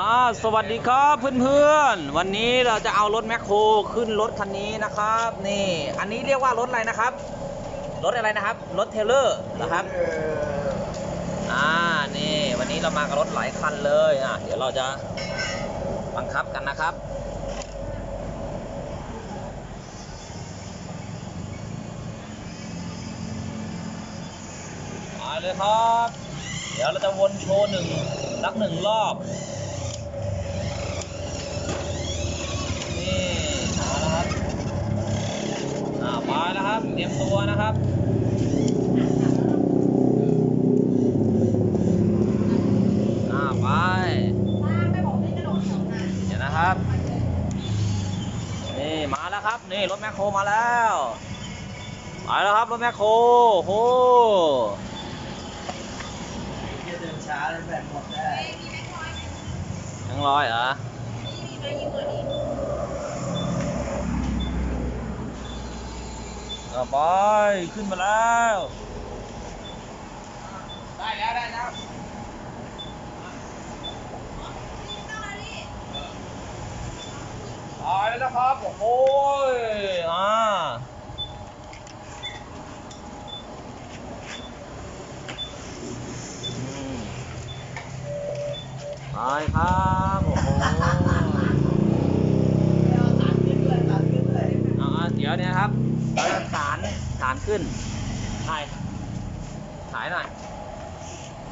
อ่าสวัสดีครับเพื่อนๆ วันนี้เราจะเอารถแมคโครขึ้นรถคันนี้นะครับ นี่ อันนี้เรียกว่ารถอะไรนะครับ รถอะไรนะครับ รถเทเลอร์นะครับ อ่า นี่ วันนี้เรามากับรถหลายคันเลยอะเดี๋ยวเราจะบังคับกันนะครับ มาเลยครับ เดี๋ยวเราจะวนโชว์หนึ่งสักหนึ่งรอบ นี่มาแล้วครับอ่าไปแล้วครับ เตรียมตัวนะครับอ่าไปเดี๋ยวนะครับ นี่มาแล้วครับ นี่รถแมคโครมาแล้วไปแล้วครับรถแมคโครโหเดินช้าเลยแบตหมดได้ทั้งร้อยเหรอ เอา ไปขึ้นมาแล้ว ได้แล้ว ได้แล้วตายแล้วนะครับ โอ้โหยอ่าอืมไปครับ โอ้โหตัดขึ้นเลยตัดขึ้นเลยเอาเอาเดี๋ยวเนี่ยนะครับเราจะ ฐานฐานขึ้น ถ่าย ถ่ายหน่อย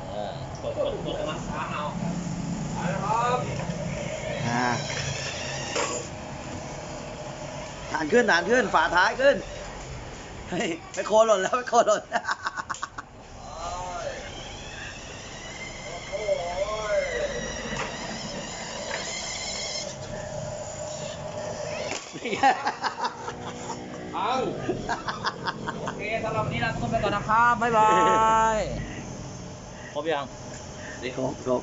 เออกดกดกดมาค้างเอาไปแล้วครับอ่าฐานขึ้นฐานขึ้น ฝาท้ายขึ้นเฮ้ยไปโคหล่นแล้วไปโคหล่นเอา โอเคสำหรับวันนี้ลาทุกคนไปก่อนนะครับบ๊ายบายครบยังครบครบ